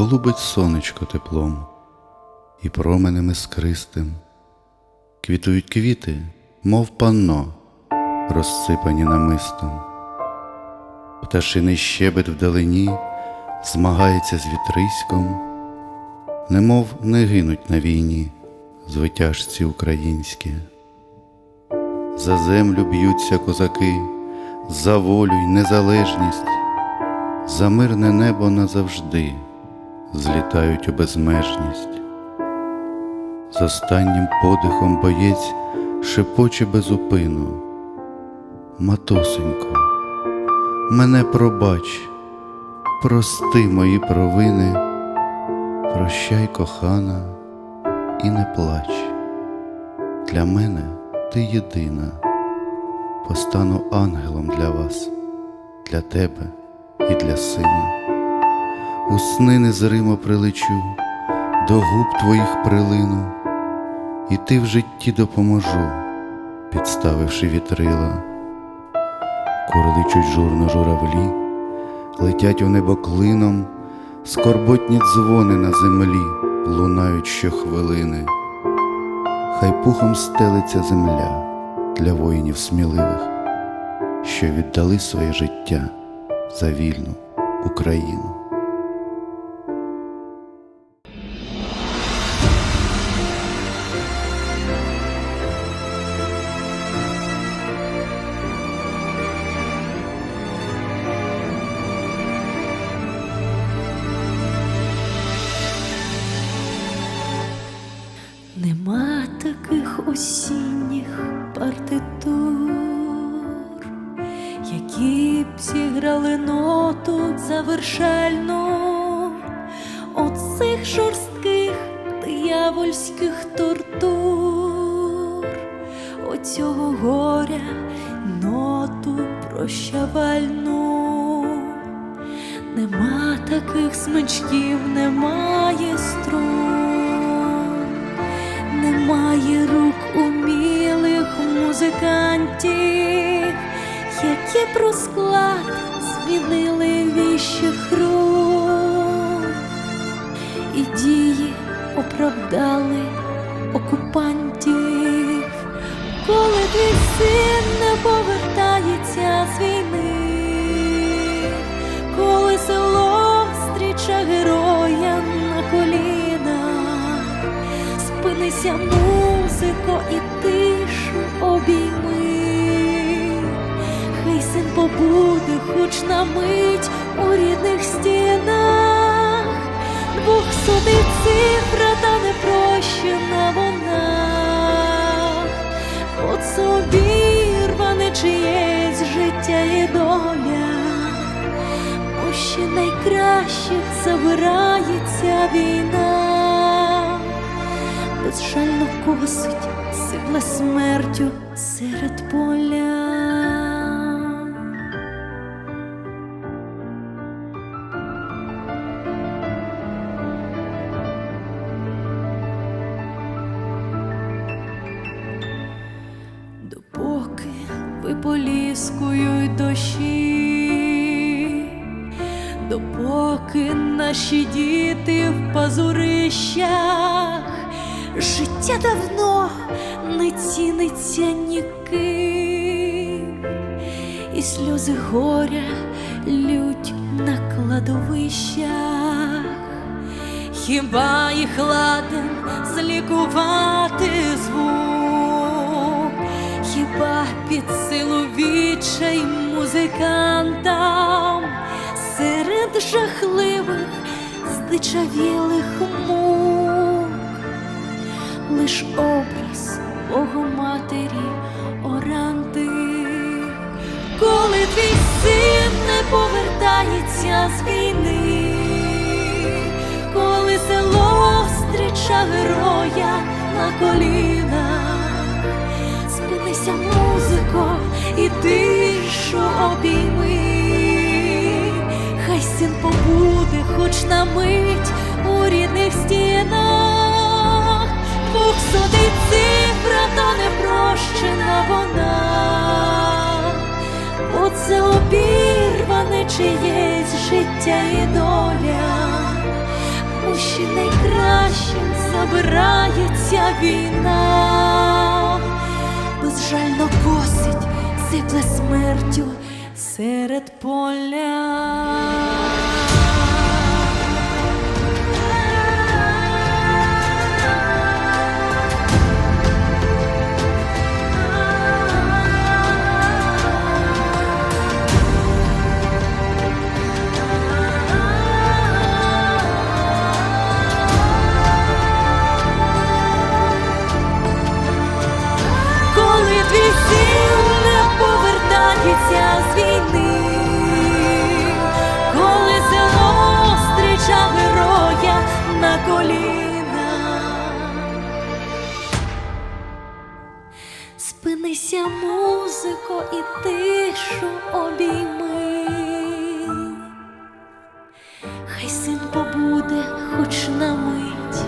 голубить сонечко теплом і променем іскристим. Квітують квіти, мов панно, розсипані намистом. Пташиний щебет вдалині змагається з вітриськом, немов не гинуть на війні звитяжці українські. За землю б'ються козаки, за волю й незалежність, за мирне небо назавжди злітають у безмежність. З останнім подихом боєць шепоче безупину. Матосенько, мене пробач, прости мої провини, прощай, кохана, і не плач. Для мене ти єдина, постану ангелом для вас, для тебе і для сина. У сни незримо прилечу, до губ твоїх прилину, і ти в житті допоможу, підставивши вітрила. Курличуть журно журавлі, летять у небо клином, скорботні дзвони на землі лунають щохвилини. Хай пухом стелиться земля для воїнів сміливих, що віддали своє життя за вільну Україну. Осінніх партитур, які б зіграли ноту завершальну оцих жорстких диявольських тортур, оцього горя ноту прощавальну. Нема таких смичків, немає струн, спинися, музико, і тишу обійми, хай син побуде, хоч на мить у рідних стінах, двохсотий цифра та непрощена вона, от собі рване чиєсь життя і доля. Бо ще найкраще забирається війна, безжально косить, сипле смертю серед поля. Допоки виполіскують дощі, допоки наші діти в пазурищах, життя давно не ціниться ніким, і сльози горя лють на кладовищах, хіба їх ладен злікувати звук, хіба під силу відчай музикантам? Серед жахливих здичавілих мук, лиш образ Богоматері оранти, коли твій син не повертається з війни, коли село зустріча героя на колінах, спинися, музико, і тишу обійми, хай син побуде, хоч на мить непрощена вона, оце обірване чиєсь життя і доля, у ще найкраще забирається війна, безжально косить, сипле смертю серед поля. Вся музико і тишу обійми, хай син побуде хоч на мить.